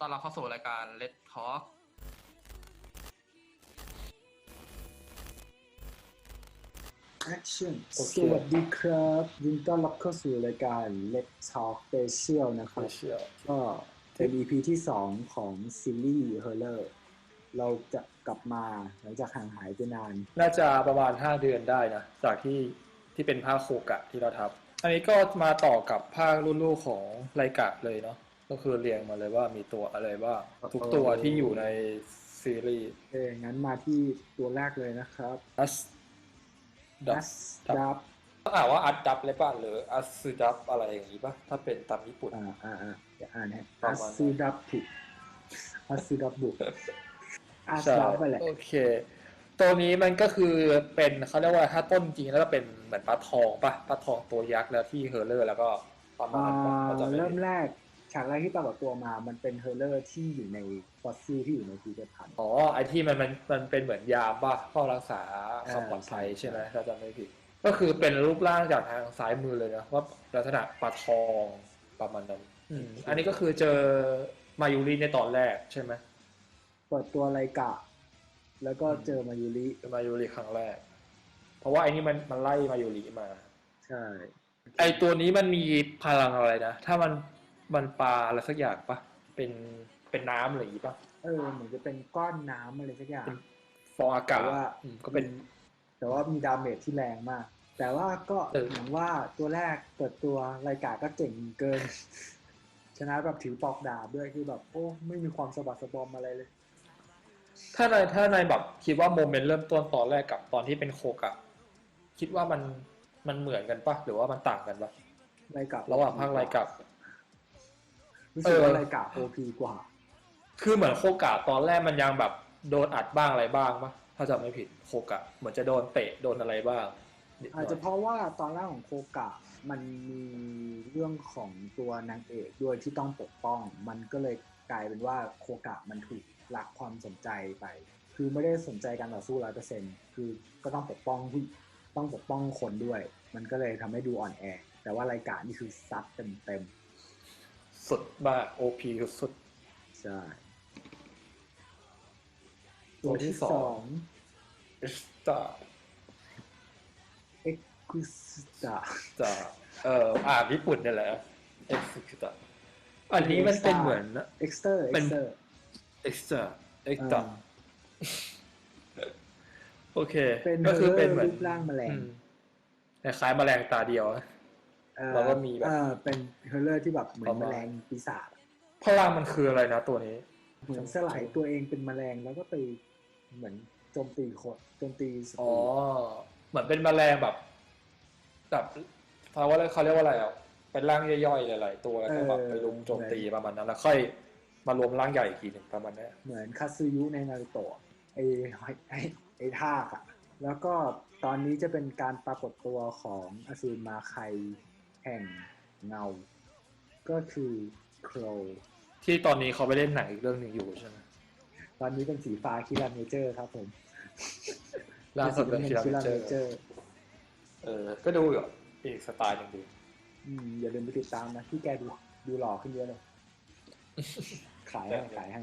ตอนเราเข้าสู่รายการ Let Talk แอคชั่นโอเค สวัสดีครับ ยินดีต้อนรับเข้าสู่รายการ Let's Talk Special นะครับไม่เชื่อก็เป็น EP ที่ 2 ของซีรีส์ Horror เราจะกลับมาหลังจากห่างหายไปนาน น่าจะประมาณ 5 เดือนได้นะ จากที่ที่เป็นภาคโคกะที่เราทำอันนี้ก็มาต่อกับภาครุ่นลูกของไลกะเลยเนาะ ก็คือเรียงมาเลยว่ามีตัวอะไรบ้างทุกตัวที่อยู่ในซีรีส์เอองั้นมาที่ตัวแรกเลยนะครับอัสดัดับสดับต้องอ่านว่าอัดดับเลยป่ะหรืออัสซึดับอะไรอย่างนี้ป่ะถ้าเป็นตามญี่ปุ่นอ่าอ่าอ่าเดี๋ยวอ่านให้ประอัมาณนั้นซูดับผิดอัซูดับบุกอัสใช่ดับไปแหละโอเค ตัวนี้มันก็คือเป็นเขาเรียกว่าถ้าต้นจริงแล้วก็เป็นเหมือนปลาทองป่ะปลาทองตัวยักษ์แล้วที่เฮอร์เลอร์แล้วก็ประมาณอ่นั้นป่ะเขาจะาไม่เริ่ผิมดแรก ฉากแรกที่ปรากฏตัวมา มันเป็นเฮอร์เลอร์ที่อยู่ในฟอสซิลที่อยู่ในพิพิธภัณฑ์อ๋อไอที่มันมันมันเป็นเหมือนยามป่ะเฝ้ารักษาความอ่าปลอดภัยใช่ใช่ไหมถ้าจำไม่ผิด ก็คือเป็นรูปร่างจากทางซ้ายมือเลยนะว่าลักษณะปลาทองประมาณนั้นอืมอันนี้ก็คือเจอมายูริในตอนแรกใช่ไหมเปิดตัวไลกะ แล้วก็อืมเจอมายูริเจอมายูริครั้งแรก เพราะว่าไอ้นี่มันมันไล่มายูริมา ใช่ ไอตัวนี้มันมีพลังอะไรนะ ถ้ามัน มันปลาอะไรสักอย่างปะเป็นเป็นน้ำอะไรอย่างงี้ปะเออเหมือนจะเป็นก้อนน้ำอะไรสักอย่างเป็นฟองอากาศแต่ว่าอืมก็เป็น แต่ว่ามีดาเมจที่แรงมาก แต่ว่าก็เออเหมือนว่าตัวแรกเปิดตัวไลกะก็เก่งเกิน ชนะแบบถือปอกดาบด้วยคือแบบ โอ้ไม่มีความสะบัดสะบอมอะไรเลย ถ้าในถ้าในแบบคิดว่าโมเมนต์เริ่มต้นตอนแรกกับตอนที่เป็นโคกะคิดว่ามันมันเหมือนกันปะหรือว่ามันต่างกันปะไลกะระหว่างภาคไรกับ รู้สึกว่าเออไลกะโอพีกว่า คือเหมือนโคกะตอนแรกมันยังแบบโดนอัดบ้างอะไรบ้างปะถ้าจำไม่ผิดโคกะ เหมือนจะโดนเตะโดนอะไรบ้างนิดหน่อาจจะเพราะว่าตอนแรกของโคกะมันมีเรื่องของตัวนางเอกด้วยที่ต้องปกป้อง มันก็เลยกลายเป็นว่าโคกะมันถูกหลักความสนใจไป คือไม่ได้สนใจการต่อสู้ร้อยเปอร์เซ็นคือก็ต้องปกป้องผู้ต้องปกป้องคนด้วย มันก็เลยทำให้ดูอ่อนแอ แต่ว่ารายการนี่คือซัดเต็มเต็ม สุดมากโอพีสุดๆใช่ตัวที่สองเอสตาเอ็กกุสตา จะเอ่ออ่านญี่ปุ่นนี่แหละเอ็กซ์ตาอันนี้มันเป็นเหมือน เอ็กซ์เตอร์ เอ็เป็กนซ์เตอร์ เอ็กซ์ตาเอ็กซ์ตาโอเค เป็นก็คือเป็นเฮเหอมือนรูปร่างแมลง อืมคล้ายๆแมลงตาเดียวอะเอ่อ แล้วก็มีแบบเออเป็นเฮอร์เลอร์ที่แบบเหมือปนระแมมาณลงปีศาจพลังมันคืออะไรนะตัวนี้เหมือนสลายตัวเองเป็นแมลงแล้วก็ไปเหมือนโจมตีคนโจมตีศัตอ๋อรูเหมือนเป็นแมลงแบบแบบเขาว่าเขาเรียกว่าอะไรอะเป็นร่างย่อยๆหลายๆตัวแล้วก็แบบไปลุมโจมตีประมาณนั้น แล้วค่อยมารวมร่างใหญ่อีกทีหนึ่งประมาณเนี้ยเหมือนคาซึยุในนารูโตะไอไอไอทากอะแล้วก็ตอนนี้จะเป็นการปรากฏตัวของอสูรมาไค แห่งเงา ก็คือโครที่ตอนนี้เขาไปเล่นหนังอีกเรื่องหนึ่งอยู่ใช่ไหมตอนนี้เป็นสีฟ้าคิราเมเจอร์ครับผมล่าสุดเป็นคิราคิเมราเจเมอร์เจอร์ เออ ก็ดูอยู่อีกสไตล์หนึ่งดีอืมอย่าลืมไปติดตามนะที่แกดูดูหล่อขึ้นเยอะเลย ขายให้ขายให้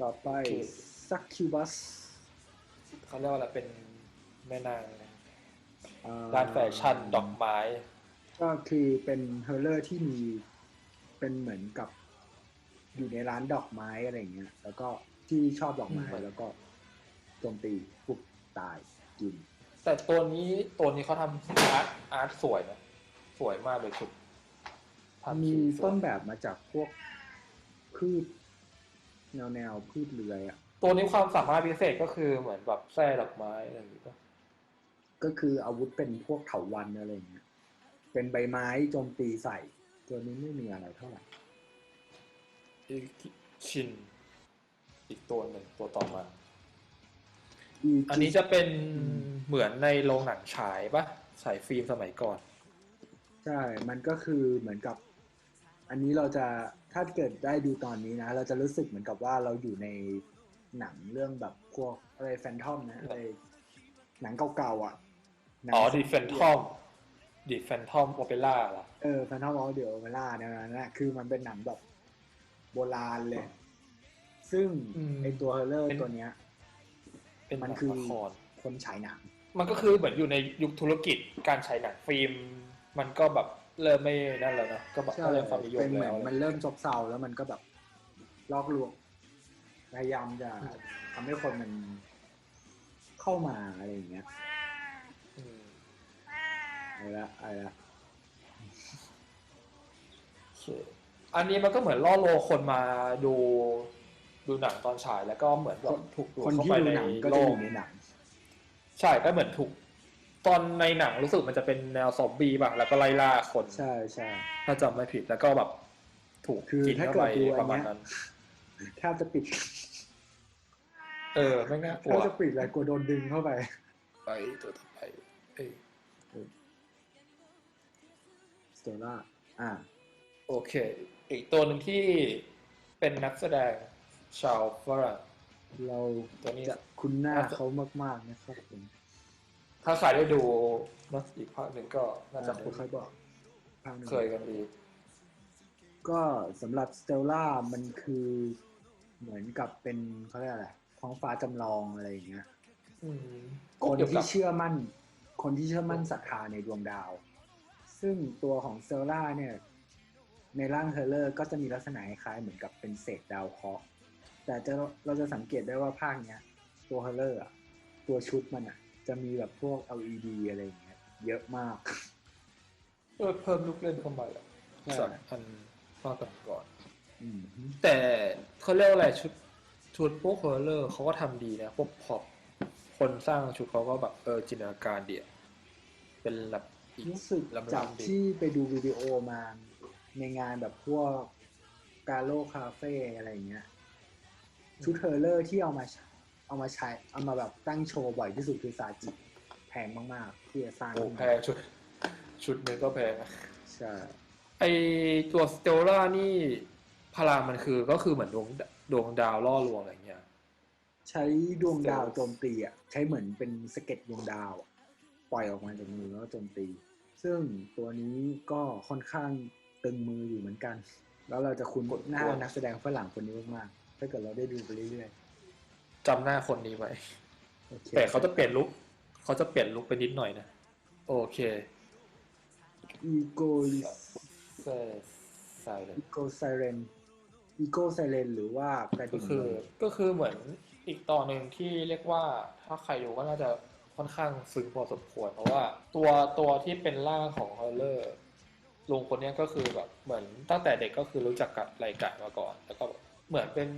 ต่อไปซักคิวบัสเขาเรียกว่าอะไรเป็นแม่นาง ด้านแฟชั่นดอกไม้ ก็คือเป็นเฮอร์เลอร์ที่มีเป็นเหมือนกับ อยู่ในร้านดอกไม้อะไรอย่างเงี้ยแล้วก็ที่ชอบดอกไม้อืมแล้วก็โจมตีปุ๊บตายกิน แต่ตัวนี้ตัวนี้เขาทำอาร์ตอาร์ตสวยนะสวยมากเลยชุดทำมีสีสวยต้นแบบมาจากพวกพืชแนวแนวๆพืชเลื้อยอะ ตัวนี้ความสามารถพิเศษก็คือเหมือนแบบแส้ดอกไม้อะไรอย่างงี้ป่ะ ก็คืออาวุธเป็นพวกเถาวันอะไรอย่างเงี้ย เป็นใบไม้โจมตีใส่ ตัวนี้ไม่มีอะไรเท่าไหร่อีชิน อีกตัวหนึ่งตัวต่อมาอีกอันนี้จะเป็นอืมเหมือนในโรงหนังฉายป่ะฉายฟิล์มสมัยก่อน ใช่ มันก็คือเหมือนกับ อันนี้เราจะถ้าเกิดได้ดูตอนนี้นะ เราจะรู้สึกเหมือนกับว่าเราอยู่ในหนังเรื่องแบบพวกอะไรแฟนทอมนะอะไรหนังเก่าๆอะหนัง อ๋อดีเฟนทอมดิแฟนทอมโอเปร่าล่ะเออแฟนทอมออฟเดอะโอเปร่าเนี่ยนั้นนะคือมันเป็นหนังแบบโบราณเลย ซึ่งอืมไอตัวเฮอร์เลอร์เป็นตัวเนี้ย เป็นหมันันงคือละครคนฉายหนัง มันก็คือเหมือนอยู่ในยุคธุรกิจการฉายหนังฟิล์ม มันก็แบบเริ่มไม่นั่นแล้วนะก็แบบใช่ก็เริ่มความนิยมเป็นเหมือแล้นวมันเริ่มซบเซาแล้วมันก็แบบลอกลวงพยายามจะทำให้คนมันเข้ามาอะไรอย่างเงี้ยอืม อะไรละอะไรละโอเคอันนี้มันก็เหมือนล่อโลมคนมาดูดูหนังตอนฉายแล้วก็เหมือนแบบถูกดูดคนเข้าที่ไปดูในหนังก็โลจะกอยู่ในหนัง ใช่ก็เหมือนถูก ตอนในหนังรู้สึกมันจะเป็นแนวซอมบี้ป่ะแล้วก็ไล่ล่าคนใช่ใช่ ถ้าจำไม่ผิดแล้วก็แบบ ถูกคือกินถ้าเข้าเกิไปดดูอันประมาณเนี้ยนั้น แทบจะปิดเออ ไม่น่ากลัแทวบจะปิดเลยกลัวโดนดึงเข้าไป ไปตัวต่อไปเอ้ยสโตล่า อ่า โอเค อีกตัวหนึ่งที่เป็นนักแสดงชาวฝรั่ง เราตัวนี้ จะคุ้นหน้าน่าจะเขามาก ๆ นะครับผมถ้าใครได้ดูนะอีกภาคหนึ่งก็น่าจะอ่าคุ้นเคยบอกภาหนึ่งเคยกันดี ก็สำหรับสเตลล่ามันคือเหมือนกับเป็นเขาเรียกอะไรท้องฟ้าจำลองอะไรอย่างเงี้ยอืมคนเกี่ยวกัที่บเชื่อมั่น คนที่เชื่อมั่นศรัทธาในดวงดาว ซึ่งตัวของเตลล่าเนี่ย ในร่างเทเลอร์ก็จะมีลักษณะคล้ายเหมือนกับเป็นเศษดาวเคราะห์แต่จะเราจะสังเกตได้ว่าภาคเนี้ย ตัวเทเลอร์อะตัวชุดมันอะจะมีแบบพวก LED อะไรอย่างเงี้ย เยอะมากเออเพิ่มลูกเล่นเข้ามาแล้วใช่จากอันภาคก่อนอืมแต่เขาเรียกว่าอะไรชุดชุดพวกเฮเลอร์เขาก็ทำดีนะพวกพอปคนสร้างชุดเขาก็แบบเออจินตนาการเดียเป็นแบบ รู้สึกลำดับจากดีที่ไปดูวิดีโอมาในงานแบบพวกกาโลคาเฟ่อะไรอย่างเงี้ยชุดเทเลอร์ที่เอามาใช้เอามาใช้ เอามาแบบตั้งโชว์บ่อยที่สุดคือซาจิแพงมากๆที่จะสร้างโอ้ขึ้นแพมางชุด ชุดหนึงก็แพงนะใช่ไอตัวสเตลล่านี่พลังมันคือก็คือเหมือนดวงดวงดาวล่อลวงอะไรเงี้ย ใช้ดวงดาวโจมตีอะใช้เหมือนเป็นสะเก็ดดวงดาวอะปล่อยออกมาจากมือแล้วโจมตี ซึ่งตัวนี้ก็ค่อนข้างตึงมืออยู่เหมือนกัน แล้วเราจะคุ้นหน้านักแสดงฝรั่งคนนี้มากๆถ้าเกิดเราได้ดูไปเรื่อยจำหน้าคนนี้ไว้ๆโอคแต่เขาจะเปลี่ยนลุคเขาจะเปลี่ยนลุคไปนิดหน่อยนะ โอเคอีโกเซใส่เลยอีโกไซเรนอีโกไซเรนหรือว่ากระก็ดิ่งคือ ก็คือเหมือนอีกตอนหนึ่งที่เรียกว่าถ้าใครดูก็น่าจะ ค่อนข้างซึ้งพอสมควร เพราะว่าตัวตัวที่เป็นร่างของฮอลเลอร์ลุงคนเนี้ยก็คือแบบเหมือนตั้งแต่เด็กก็คือรู้จักกับไรกะมาก่อน แล้วก็แบบเหมือนเป็น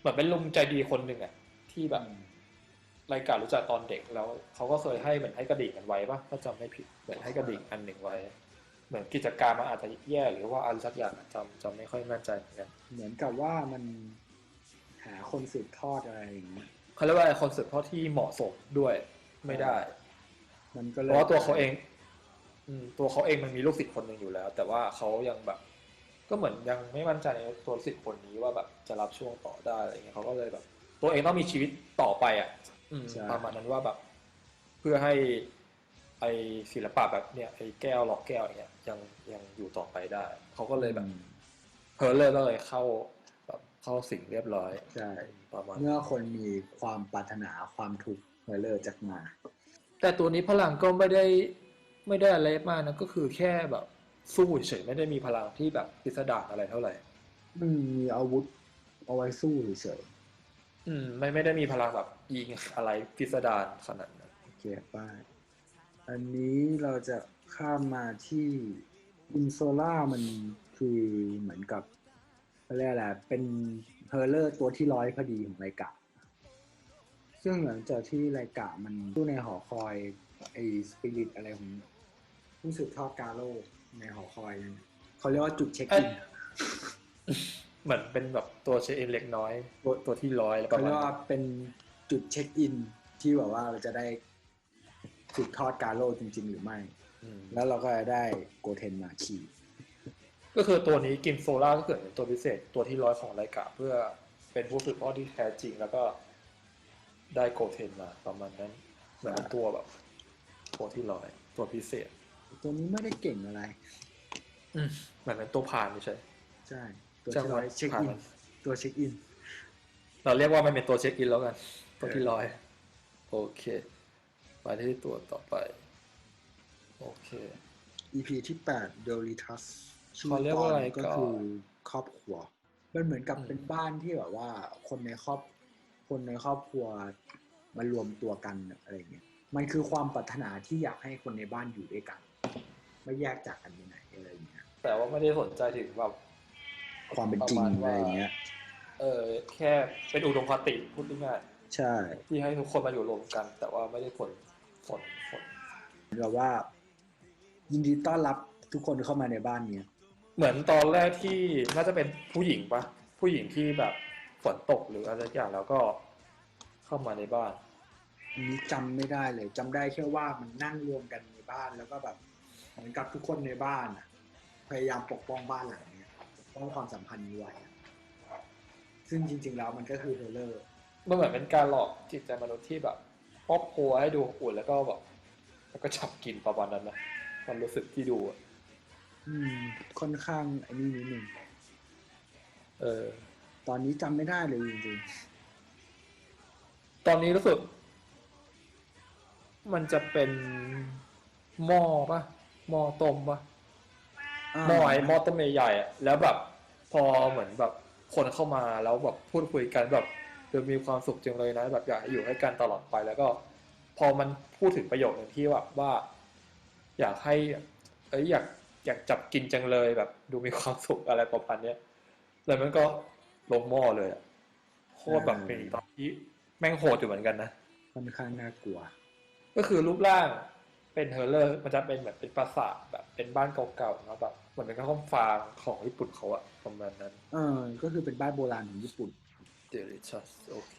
เหมือนเป็นลุงใจดีคนหนึ่งอะที่แบบไรกะรู้จักตอนเด็กแล้วเขาก็เคยให้เหมือนให้กระดิ่งกันไว้ปะถ้าจำไม่ผิดเหมือนให้กระดิ่งอันหนึ่งไว้ เหมือนกิจการมันอาจจะแย่หรือว่าอะไรสักอย่างอะจำจำไม่ค่อยมั่นใจเหมือนกันเหมือนกับว่ามันหาคนสืบทอดอะไรอย่างเงี้ย เขาเรียกว่าคอนเซ็ปต์เท่าที่เหมาะสมด้วยไม่ได้ มันก็เพเลยราะว่าตัวเขาเอง อืมตัวเขาเองมันมีลูกศิษย์คนหนึ่งอยู่แล้ว แต่ว่าเขายังแบบ ก็เหมือนยังไม่มั่นใจในตัวลูกศิษย์คนนี้ว่าแบบจะรับช่วงต่อได้อะไรเงี้ยเขาก็เลยแบบ ตัวเองต้องมีชีวิตต่อไปอะ อืมประมาณนั้นว่าแบบ เพื่อให้ ไอศิลปะแบบเนี้ยไอแก้วหลอกแก้วอย่างเงี้ยยังยังอยู่ต่อไปได้เขาก็เลยแบบ อืมเพอร์เลอร์ก็เลยเข้าแบบเข้าสิงเรียบร้อย ใช่ ประมาณเมื่อคนมีความปรารถนาความทุกข์เฮอร์เลอร์จากมา แต่ตัวนี้พลังก็ไม่ได้ไม่ได้อะไรมากนะก็คือแค่แบบสู้เฉยๆไม่ได้มีพลังที่แบบพิสดารอะไรเท่าไหร่มันมีอาวุธเอาไว้สู้เฉยอืม ไม่ไม่ได้มีพลังแบบยิงอะไรพิสดารขนาดนั้นๆโอเคป้ายอันนี้เราจะข้ามมาที่อินโซล่ามันคือเหมือนกับ เขาเรียกอะไรเป็นเฮอร์เลอร์ตัวที่ร้อยพอดีของไรกะ ซึ่งหลังจากที่ไรกะมันสู้ในหอคอยไอ้สปิริตอะไรของผู้สืบทอดกาโลในหอคอยนั่นเขาเรียกว่าจุดเช็คอินเหมือนเป็นแบบตัวเชนเล็กน้อย ตัวตัวที่ร้อยแล้วปเขาระมาเรีณยกนั้ว่านเป็นจุดเช็คอินที่แบบว่าเราจะได้สืบทอดกาโลจริง ๆ หรือไม่อืมแล้วเราก็จะได้โกเทนมาขี่ ก็คือตัวนี้กินโซล่าก็เกิดเป็นตัวพิเศษตัวที่ร้อยของไรกะเพื่อเป็นผู้สืบทอดที่แท้จริงแล้วก็ได้โกเทนมาประมาณนั้น เหมือนเป็นตัวแบบตัวที่ร้อยตัวพิเศษ ตัวนี้ไม่ได้เก่งอะไร อืมเหมือนเป็นตัวผ่านเฉยใช่ ตัวจังที่หวะร้อยเช็คอินผ่านตัวเช็คอิน เราเรียกว่ามันเป็นตัวเช็คอินแล้วกัน ตัวที่ร้อยโอเคไปที่ตัวต่อไป โอเค EP ที่8 d e l i t u s ชื่อเขาเรียกตอว่าอะไรนก็ก่อนคือครอบครัวมันเหมือนกับอืมเป็นบ้านที่แบบว่า คนในครอบ คนในครอบครัวมารวมตัวกันอะไรเงี้ยมันคือความปรารถนาที่อยากให้คนในบ้านอยู่ด้วยกัน ไม่แยกจากกันไปไหนอะไรเงี้ยแต่ว่าไม่ได้สนใจถึงแบบความเป็นจริงประมาณอะไรว่าเงี้ย เออแค่เป็นอุดมคติพูดง่ายใช่ๆที่ให้ทุกคนมาอยู่รวมกัน แต่ว่าไม่ได้ผลผลผลเราว่า ยินดีต้อนรับทุกคนเข้ามาในบ้านเนี้ย เหมือนตอนแรกที่น่าจะเป็นผู้หญิงปะผู้หญิงที่แบบฝนตกหรืออะไรสักอย่างแล้วก็เข้ามาในบ้าน อันนี้จำไม่ได้เลยจำได้แค่ว่ามันนั่งรวมกันในบ้านแล้วก็แบบเหมือนกับทุกคนในบ้านอะพยายามปกป้องบ้านหลังเนี้ยปกป้องความสัมพันธ์นี้ไว้อะซึ่งจริง ๆ แล้วมันก็คือเทเลอร์ มันเหมือนเป็นการหลอกจิตใจมนุษย์ที่แบบครอบครัวให้ดูอบอุ่นแล้วก็แบบแล้วก็ฉับกินประมาณนั้นนะความรู้สึกที่ดูอะ อืม ค่อนข้างไอ้นี่นิดนึงเออ ตอนนี้จำไม่ได้เลยจริงตอนนี้รู้สึก มันจะเป็นหม้อปะหม้อต้มปะๆหม้อไอ้หม้อต้มใหญ่ๆอะแล้วแบบ พอเหมือนแบบคนเข้ามาแล้วแบบพูดคุยกันแบบเออมีความสุขจังเลยนะ แบบอยากให้อยู่ให้กันตลอดไปแล้วก็ พอมันพูดถึงประโยคหนึ่งที่แบบว่า อยากให้ เอ้ยอยาก อยากจับกินจังเลยแบบ ดูมีความสุขอะไรประมาณเนี้ยแล้วมันก็ลงหม้อเลยอะโคตรแบบเป็นอีกตอนที่แม่งโหดอยู่เหมือนกันนะค่อนข้างน่ากลัว ก็คือรูปร่างเป็นเฮอร์เลอร์มันจะเป็นแบบเป็นปราสาทแบบเป็นบ้านเก่าๆแล้วแบบเหมือนเป็นกระท่อมฟางของญี่ปุ่นเขาอะประมาณนั้น เออ ก็คือเป็นบ้านโบราณของญี่ปุ่น delicious โอเค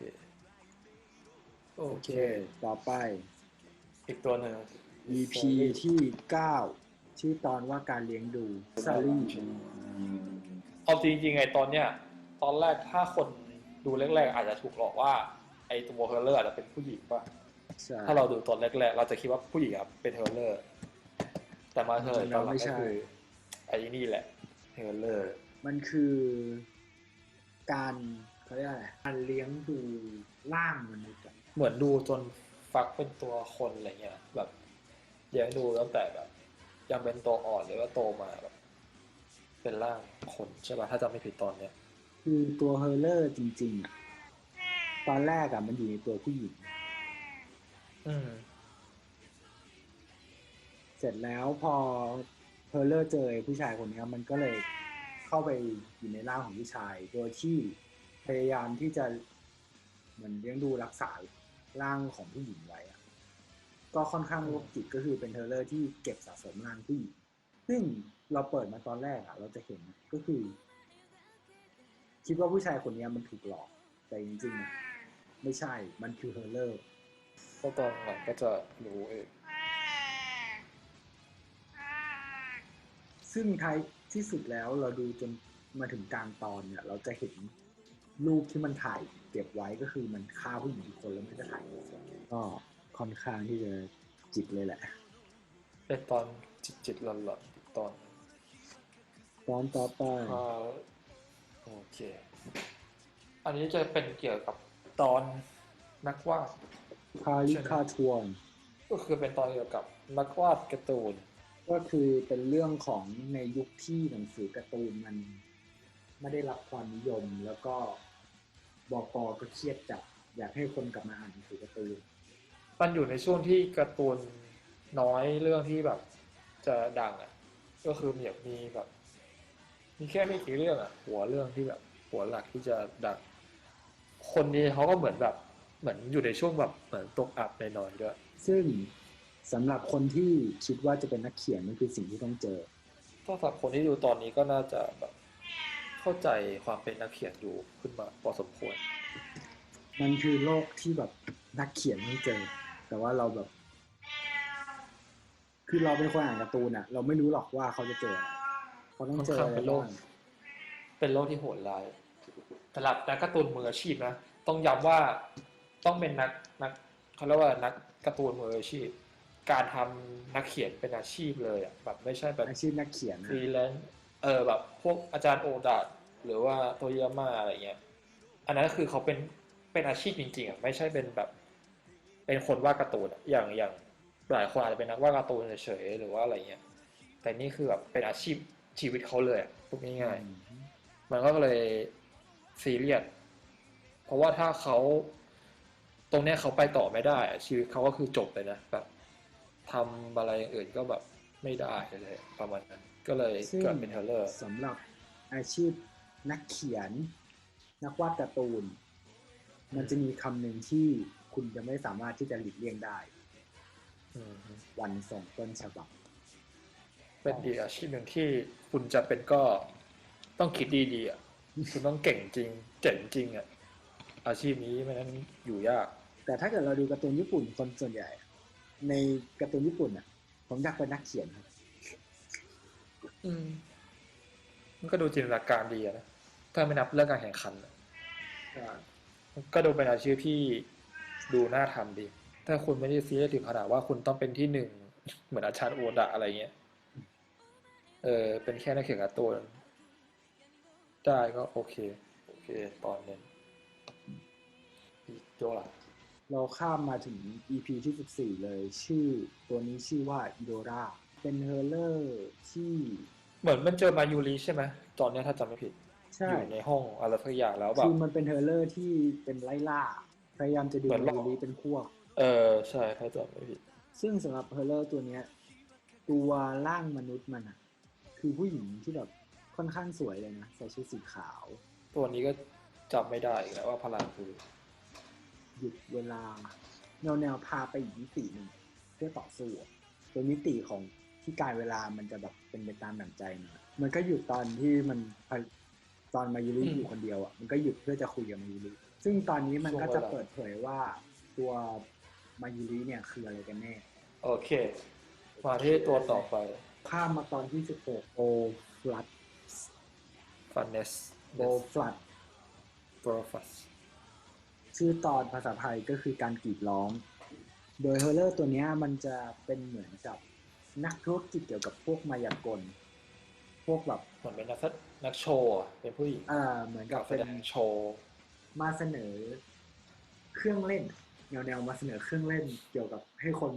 โอโอเคเค ต่อไป อีกตัวหนึ่ง EP ที่9 ชื่อตอนว่าการเลี้ยงดูซารี่เอาจริงๆไงตอนเนี้ยตอนแรกถ้าคนดูแรกๆอาจจะถูกหลอกว่าไอตัวเฮอร์เลอร์อาจจะเป็นผู้หญิงป่ะใช่ถ้าเราดูตอนแรกๆเราจะคิดว่าผู้หญิงอะเป็นเฮอร์เลอร์ แต่มาเฉลยตอนหลังก็คือไอ้นี่แหละเฮอร์เลอร์ มันคือการเขาเรียกอะไรการเลี้ยงดูร่างมนุษย์อะเหมือนดูจนฟักเป็นตัวคนอะไรเงี้ยแบบเลี้ยงดูตั้งแต่แบบ ยังเป็นตัวอ่อนหรือว่าโตมาแบบเป็นร่างคนใช่ป่ะถ้าจำไม่ผิดตอนเนี้ยคือตัวเฮอร์เลอร์จริง ๆอะตอนแรกอะมันอยู่ในตัวผู้หญิง อืม เสร็จแล้วพอเฮอร์เลอร์เจอไอ้ผู้ชายคนเนี้ยมันก็เลยเข้าไปอยู่ในร่างของผู้ชาย โดยที่พยายามที่จะเหมือนเลี้ยงดูรักษาร่างของผู้หญิงไว้อะ ก็ค่อนข้างโรคจิตก็คือเป็นเฮอร์เลอร์ที่เก็บสะสมร่างผู้หญิงซึ่งเราเปิดมาตอนแรกอะเราจะเห็นก็คือ คิดว่าผู้ชายคนนี้มันถูกหลอก แต่จริงๆ ไม่ใช่มันคือเฮอร์เลอร์ก็ตอนหลังก็จะรู้เองซึ่งท้ายที่สุดแล้วเราดูจนมาถึงกลางตอนเนี่ย เราจะเห็นรูปที่มันถ่ายเก็บไว้ก็คือมันฆ่าผู้หญิงทุกคนแล้วมันก็ถ่ายก็ ค่อนข้างที่จะจิตเลยแหละเป็นตอนจิตจิตๆหลอนๆอีกตอนหนึ่งตอนต่อไปอ่าโอเค อันนี้จะเป็นเกี่ยวกับตอนนักวาดพาริคาทวน ก็คือเป็นตอนเกี่ยวกับนักวาดการ์ตูน ก็คือเป็นเรื่องของในยุคที่หนังสือการ์ตูนมันไม่ได้รับความนิยมแล้วก็บอกก็เครียดจัดอยากให้คนกลับมาอ่านหนังสือการ์ตูน มันอยู่ในช่วงที่การ์ตูนน้อยเรื่องที่แบบจะดังอะ ก็คือมีแบบมีแบบ มีแค่ไม่กี่เรื่องอะ หัวเรื่องที่แบบ หัวหลักที่จะดัง คนนี้เขาก็เหมือนแบบ เหมือนอยู่ในช่วงแบบเหมือนตกอับหน่อยๆด้วย ซึ่งสำหรับคนที่คิดว่าจะเป็นนักเขียนมันคือสิ่งที่ต้องเจอ ถ้าสำหรับคนที่ดูตอนนี้ก็น่าจะแบบเข้าใจความเป็นนักเขียนอยู่ขึ้นมาพอสมควร มันคือโลกที่แบบนักเขียนไม่เจอ แต่ว่าเราแบบ คือเราเป็นคนอ่านการ์ตูนอะเราไม่รู้หรอกว่าเขาจะเจออะไรเขาต้องเจออะไรค่อนข้างเป็นโลกบ้างเป็นโลกที่โหดร้ายสำหรับนักการ์ตูนมืออาชีพนะต้องย้ำว่าต้องเป็นนักนักเขาเรียกว่านักการ์ตูนมืออาชีพ การทำนักเขียนเป็นอาชีพเลยอะแบบไม่ใช่แบบอาชีพนักเขียนฟนะรีแลนซ์เออแบบ พวกอาจารย์โอดาหรือว่าโตยาม่าอะไรเงี้ย อันนั้นคือเขาเป็นเป็นอาชีพจริงๆอะไม่ใช่เป็นแบบ เป็นคนวาดการ์ตูนอะอย่างอย่างหลายคนอาจจะเป็นนักวาดการ์ตูนเฉยๆหรือว่าอะไรเงี้ยแต่นี่คือแบบเป็นอาชีพชีวิตเขาเลยอะพูดง่ายอืมๆมันก็เลยซีเรียสเพราะว่าถ้าเขาตรงเนี้ยเขาไปต่อไม่ได้อะชีวิตเขาก็คือจบเลยนะแบบทำอะไรอย่างอื่นก็แบบไม่ได้เลยประมาณนั้น ก็เลยซึ่งเกิดเป็นเทเลอร์สำหรับอาชีพนักเขียน นักวาดการ์ตูน มันจะมีคำหนึ่งที่ คุณจะไม่สามารถที่จะหลีกเลี่ยงได้อืมวันส่งต้นฉบับ เป็นดีอาชีพหนึ่งที่คุณจะเป็นก็ต้องคิดดีๆอะคุณต้องเก่งจริง เจ๋งจริงอะอาชีพนี้ไม่นั้นอยู่ยาก แต่ถ้าเกิดเราดูการ์ตูนญี่ปุ่นคนส่วนใหญ่ ในการ์ตูนญี่ปุ่นอะ ผมอยากเป็นนักเขียนครับอืมมันก็ดูจินตนาการดีอะนะถ้าไม่นับเรื่องการแข่งขันอะก็ดูเป็นอาชีพที่ ดูน่าทำดี ถ้าคุณไม่ได้ซีเรียสถึงขนาดว่าคุณต้องเป็นที่หนึ่งเหมือนอาจารย์โอดะอะไรเงี้ย เออ เป็นแค่นักเขียนการ์ตูนได้ก็โอเค โอเค ตอนนึงอีกโจล่ะเราข้ามมาถึง EP ที่ 14 เลย ชื่อตัวนี้ชื่อว่าอิโดราเป็นเฮอร์เลอร์ที่ เหมือนมันเจอมายูริใช่ไหมตอนเนี้ยถ้าจำไม่ผิดใช่อยู่ในห้องอะไรสักอย่างแล้วแบคืบอมันเป็นเฮอร์เลอร์ที่เป็นไล่ล่า พยายามจะดึงเหมือนหลมาอกยูริเป็นพวก เออใช่ถ้าจำไม่ผิด ซึ่งสำหรับเฮอร์เลอร์ตัวเนี้ย ตัวร่างมนุษย์มันอะคือผู้หญิงที่แบบค่อนข้างสวยเลยนะใส่ชุดสีขาว ตัวนี้ก็จำไม่ได้อีกแล้วว่าพลังคือ หยุดเวลา แนวแนวพาไปอีกมิติหนึ่งเพื่อต่อสู้อะตัวมิติของที่การเวลามันจะแบบเป็นไปตามแบบใจมันอะมันก็หยุดตอนที่มันพอตอนมายุริอืม อยู่คนเดียวอะมันก็หยุดเพื่อจะคุยกับมายุริ ซึ่งตอนนี้มันก็จะช่วงเวลาเปิดเผยว่าตัวมายุริเนี่ยคืออะไรกันแน่ โอเค มาที่ตัวต่อไป ข้ามมาตอนที่16โอฟลัดฟันเนสโอฟลัดโปรฟัสชื่อตอนภาษาไทยก็คือการกรีดร้อง โดยเฮอร์เลอร์ตัวเนี้ยมันจะเป็นเหมือนกับนักธุรกิจเกี่ยวกับพวกมายากล พวกแบบเหมือนเป็นนักแสนักโชว์อะเป็นผู้หญิงเอ่อเหมือนกับแสเป็นดงโชว์ มาเสนอเครื่องเล่น แนวแนวๆมาเสนอเครื่องเล่นเกี่ยวกับให้คน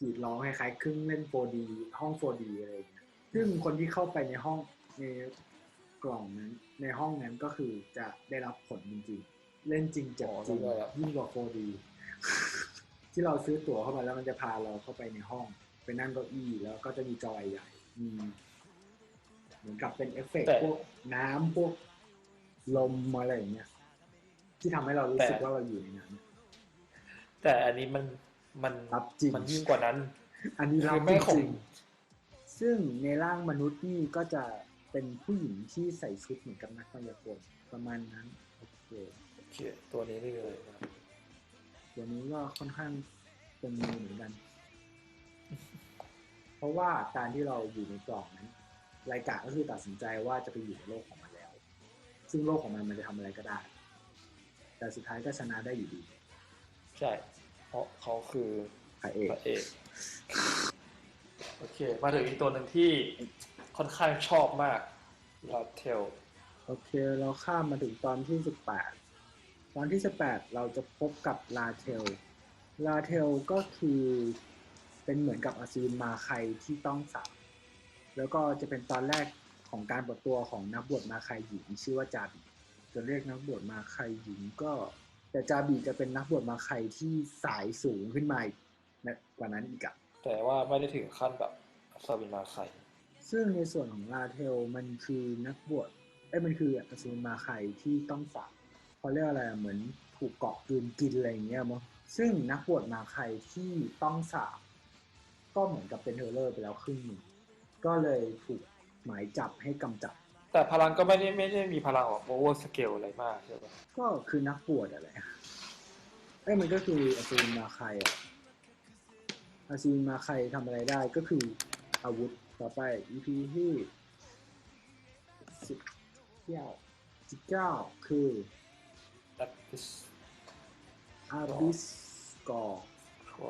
กรีดร้องคล้ายๆเครื่องเล่น 4D ห้อง 4D อะไรอย่างเงี้ยซึ่งคนที่เข้าไปในห้องในกล่องนั้นในห้องนั้นก็คือจะได้รับผลจริงๆเล่นจริงเจ็บจริงยิ่งกว่า 4D ที่เราซื้อตั๋วเข้าไปแล้วมันจะพาเราเข้าไปในห้องไปนั่งเก้าอี้แล้วก็จะมีจอใหญ่มีเหมือนกับเป็นเอฟเฟกต์พวกน้ำพวกลมอะไรอย่างเงี้ย ที่ทำให้เรารู้สึกว่าเราอยู่ในนั้น แต่อันนี้มันมันรับจริงมันยิ่งกว่านั้น อันนี้รับคือจไม่ของริงๆซึ่งในร่างมนุษย์นี่ก็จะเป็นผู้หญิงที่ใส่ชุดเหมือนกับนักมายากลประมาณนั้นโอเคโอเค ตัวนี้นี่เลยนะตัวนี้ก็ค่อนข้างเป็นมือเหมือนกัน เพราะว่าการที่เราอยู่ในกล่องนั้น รายกาก็คือตัดสินใจว่าจะไปอยู่ในโลกของมันแล้ว ซึ่งโลกของมันมันจะทำอะไรก็ได้ แต่สุดท้ายก็ชนะได้อยู่ดี ใช่ เพราะเขาคือพระเอกพระเอกโอเค มาถึงอีกตัวหนึ่งที่ค่อนข้างชอบมากลาเทลโอเค เราข้ามมาถึงตอนที่สิบแปดตอนที่สิบแปดเราจะพบกับลาเทลลาเทลก็คือเป็นเหมือนกับอสูรมาไคที่ต้องสับแล้วก็จะเป็นตอนแรกของการเปิดตัวของนักบวชมาไคหญิงชื่อว่าจาบี จะเรียกนักบวชมาไคหญิงก็ แต่จาบีจะเป็นนักบวชมาไคที่สายสูงขึ้นมาอีกกว่านั้นอีกอะแต่ว่าไม่ได้ถึงขั้นแบบซาบินาไคซึ่งในส่วนของลาเทลมันคือนักบวชเอ้ยมันคืออสูรมาไคที่ต้องสาบเขาเรียกอะไรอะเหมือนถูกเกาะกลืนกินอะไรอย่างเงี้ยมั้งซึ่งนักบวชมาไคที่ต้องสาบก็เหมือนกับเป็นเทเลอร์ไปแล้วครึ่งหนึ่งก็เลยถูกหมายจับให้กำจัด แต่พลังก็ไม่ได้ไม่ได้มีพลังแบบโอเวอร์สเกลอะไรมากใช่ปะก็คือนักบวชอะไรเอ้ยมันก็คืออสูรมาไคอะอสูรมาไคทำอะไรได้ก็คืออาวุธต่อไป EP ที่สิบเก้าสิบเก้าคือแอปพิสอาบิสกอร์คอ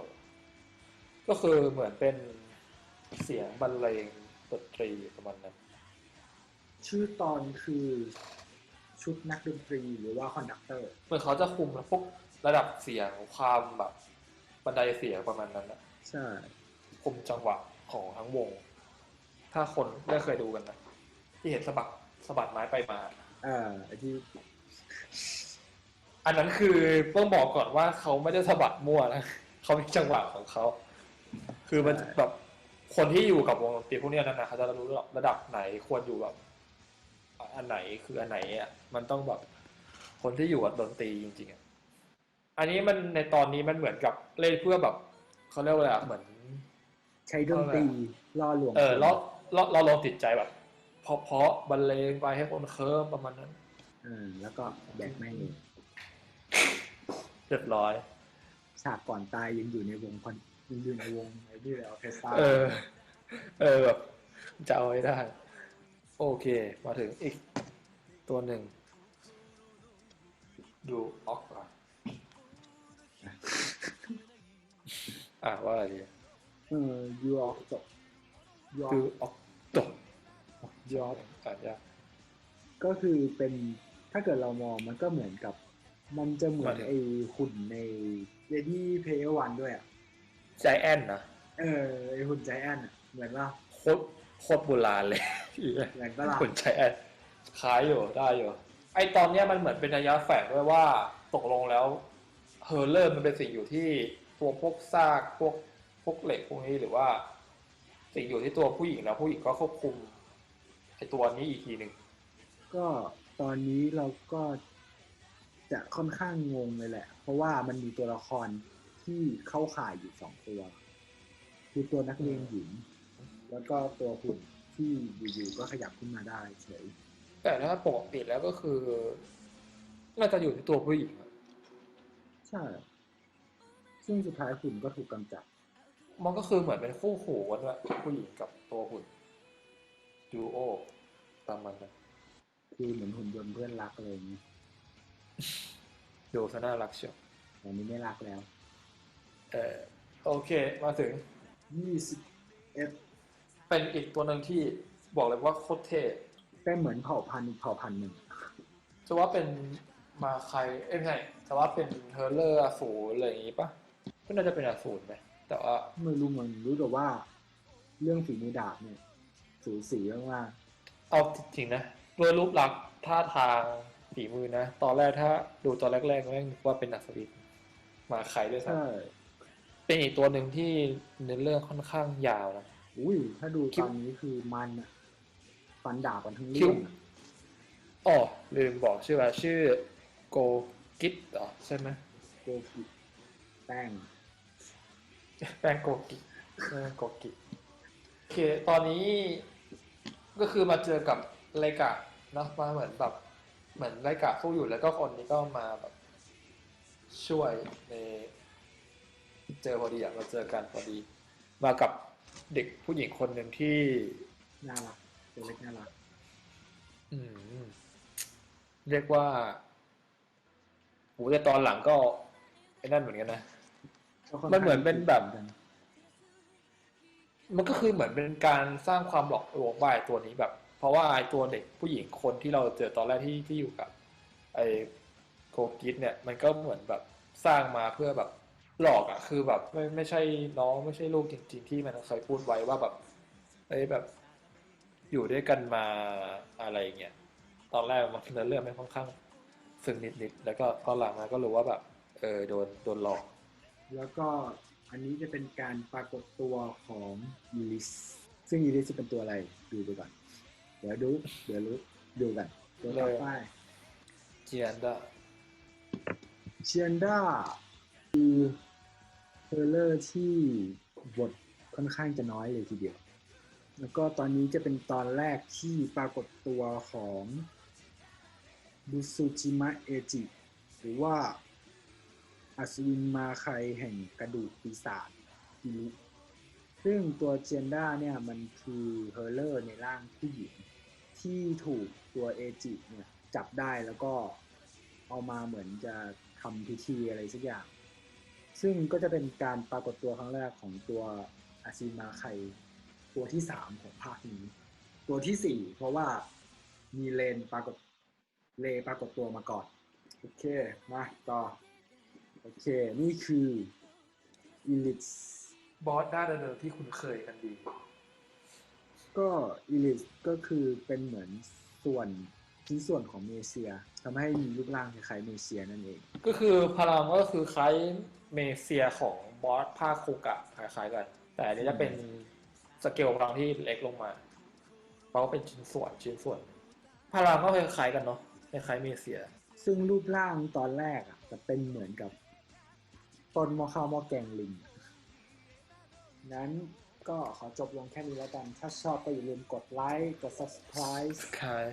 ก็คือเหมือนเป็นเสียงบรรเลงดนตรีประมาณนั้น ชื่อตอนคือชุดนักดนตรีหรือว่าคอนดักเตอร์ เหมือนเขาจะคุมพวกระดับเสียงความแบบบันไดเสียงประมาณนั้นนะใช่คุมจังหวะของทั้งวง ถ้าคนได้เคยดูกันนะที่เห็นสะบักสะบัดไม้ไปมาเออไอที่อันนั้นคือต้องบอกก่อนว่าเขาไม่ได้สะบัดมั่วนะเขามีจังหวะของเขา คือมันแบบคนที่อยู่กับวงดนตรีพวกเนี้ยนั่นนะเขาจะรู้ระดับไหนควรอยู่แบบ อันไหนคืออันไหนอะมันต้องแบบคนที่อยู่กับดนตรีจริงๆอะอันนี้มันในตอนนี้มันเหมือนกับเล่นเพื่อแบบเขาเรียกว่าอะไรอะเหมือน ใช้ดนตรีล่อลวงเออเราเราเราลองติดใจแบบเพราะเพราะบรรเลงไปให้คนเคิร์มประมาณนั้นเออแล้วก็แบกแม่งเองเรียบร้อยฉากก่อนตายยังอยู่ในวงคอนยังอยู่ในวงไอ้นี่เลยออร์เคสตราเออ เออแบบจะเอาไว้ได้ โอเค มาถึงอีกตัวหนึ่ง ดูออกก่อนอะว่าอะไรดีเออยูออกจบยูออคือกออกตกยูออกอ่านยาก ก็คือเป็นถ้าเกิดเรามองมันก็เหมือนกับ มันจะเหมือนไอ้หุ่นในเ e ดี้เพย์วันด้วยอะ ใจแอนนะเออไอ้หุ่นใจแอนอะเหมือนว่าโคตร โคตรโบราณเลยเหมือนปะล่ะขุนใจแอนคล้ายอยู่ได้อยู่ ไอตอนเนี้ยมันเหมือนเป็นนัยยะแฝงด้วยว่าตกลงแล้วเฮอร์เลอร์มันเป็นสิ่งอยู่ที่ตัวพวกซากพวกพวกเหล็กพวกนี้หรือว่า สิ่งอยู่ที่ตัวผู้หญิงแล้วผู้หญิงก็ควบคุมไอตัวนี้อีกทีหนึ่ง ก็ตอนนี้เราก็จะค่อนข้างงงเลยแหละ เพราะว่ามันมีตัวละครที่เข้าข่ายอยู่สองตัว คือตัวนักเรียนหญิง แล้วก็ตัวหุ่นที่อยู่ๆก็ขยับขึ้นมาได้เฉย แต่ถ้าปกติแล้วก็คือ น่าจะอยู่ที่ตัวผู้หญิงอะใช่ ซึ่งสุดท้ายหุ่นก็ถูกกำจัด มันก็คือเหมือนเป็นคู่หูกันด้วยผู้หญิงกับตัวหุ่นดูโอตามมันนะคือเหมือนหุ่นยนต์เพื่อนรักอะไรอย่างนี้ดูซะน่ารักเชียวแต่นี้ไม่รักแล้ว เออโอเค มาถึงยี่สิบ เอ็ดเป็นอีกตัวหนึ่งที่บอกเลยว่าโคตรเท่เป็นเหมือนเผ่าพันธุ์อีกเผ่าพันธุ์หนึ่งจะว่าเป็นมาใครเอ้ยไม่ใช่แต่ว่าเป็นเทอร์เลอร์อสูรอะไรอย่างงี้ปะก็น่าจะเป็นอสูรไหมแต่ว่าไม่รู้เหมือนรู้แต่ว่า เรื่องฝีมือดาบเนี่ย สูสีมากเอาจริงๆนะด้วยรูปลักษณ์ท่าทางฝีมือนะ ตอนแรกถ้าดูตอนแรกๆแม่งนึกว่าเป็นอัศวินมาใครด้วยๆซ้ใช่ำเป็นอีกตัวหนึ่งที่เนื้อเรื่องค่อนข้างยาวนะ อุ้ยถ้าดูคิตดอนนี้คือมันอะฟันดาบกันทั้งคิเรื่วองอะอ๋อลืมบอกชื่อว่าชื่อโกกิตเหรอใช่ไหมโกกิแป้งแป้งโกกิเออโกกิโอเคตอนนี้ก็คือมาเจอกับไรกะเนอะมาเหมือนแบบ เหมือนไรกะสู้อยู่แล้วก็คนนี้ก็มาแบบ ช่วยในเจอพอดีอะมาเจอกันพอดี มากับ เด็กผู้หญิงคนหนึ่งที่น่ารักตัวเล็กน่ารักอืม เรียกว่าโหแต่ตอนหลังก็ไอ้นั่นเหมือนกันนะก็ค่มันเหมือนเป็นแบบข้างมันก็คือเหมือนเป็นการสร้างความหลอกลวงบ่ายตัวนี้แบบ เพราะว่าไอ้ตัวเด็กผู้หญิงคนที่เราเจอตอนแรกที่ที่อยู่กับ ไอ้โกกิสเนี่ย มันก็เหมือนแบบสร้างมาเพื่อแบบ หลอกอะคือแบบไม่ไม่ใช่น้องไม่ใช่ลูกจริง ๆ ที่มันเคยพูดไว้ว่าแบบไอ้แบบอยู่ด้วยกันมาอะไรอย่างเงี้ยตอนแรกมันเนื้อเรื่องไม่ค่อนข้างซึ้งนิดๆแล้วก็ตอนหลังมาก็รู้ว่าแบบเออโดนโดนหลอก แล้วก็อันนี้จะเป็นการปรากฏตัวของอีลิสซึ่งอีลิสจะเป็นตัวอะไรดูไปก่อน เดี๋ยวดูเดี๋ยวรู้ดูกันตัวต่อไปเจียนดาเชียนด้าคือ เทเลอร์ที่บทค่อนข้างจะน้อยเลยทีเดียว แล้วก็ตอนนี้จะเป็นตอนแรกที่ปรากฏตัวของบุซูจิมะเอจิ หรือว่าอัศวินมาไคแห่งกระดูกปีศาจฮิรุซึ่งตัวเจนด้าเนี่ยมันคือเฮอร์เลอร์ในร่างผู้หญิง ที่ถูกตัวเอจิเนี่ยจับได้แล้วก็เอามาเหมือนจะทำพิธีอะไรสักอย่าง ซึ่งก็จะเป็นการปรากฏตัวครั้งแรกของตัวอาชิมาไคตัวที่สามของภาคนี้ ตัวที่สี่เพราะว่ามีเลนปรากฏเลปรากฏตัวมาก่อน โอเคมาต่อ โอเค นี่คืออีลิทบอสด้านเดิมๆที่คุณเคยกันดี ก็อีลิทก็คือเป็นเหมือนส่วน ชิ้นส่วนของเมเซียทำให้มีรูปร่างคล้ายๆเมเซียนั่นเอง ก็คือพลังก็คือคล้ายเมเซียของบอสภาคโคกะคล้ายๆกัน แต่อันนี้จะเป็นสเกลพลังที่เล็กลงมา เพราะว่าเป็นชิ้นส่วนชิ้นส่วน พลังก็คล้ายๆกันเนาะคล้ายๆเมเซีย ซึ่งรูปร่างตอนแรกอะจะเป็นเหมือนกับต้นหมอข้าวหมอแกงลิงนั้นก็ขอจบลงแค่นี้แล้วกัน ถ้าชอบก็อย่าลืมกดไลค์ กด subscribe คล้าย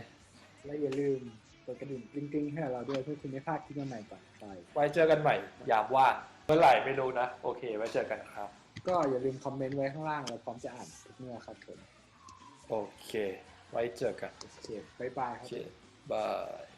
และอย่าลืมกดกระดิ่งกริ๊งๆให้เราด้วยเพื่อคุณไม่พลาดคลิปใหม่ๆต่อไป ไว้เจอกันใหม่ยามว่างเมื่อไหร่ไม่รู้นะ โอเค ไว้เจอกันครับ ก็อย่าลืมคอมเมนต์ไว้ข้างล่างเราพร้อมจะอ่านทุกเมื่อครับผมโอเค ไว้เจอกันโอเคบ๊ายบายคโอรับ เคบาย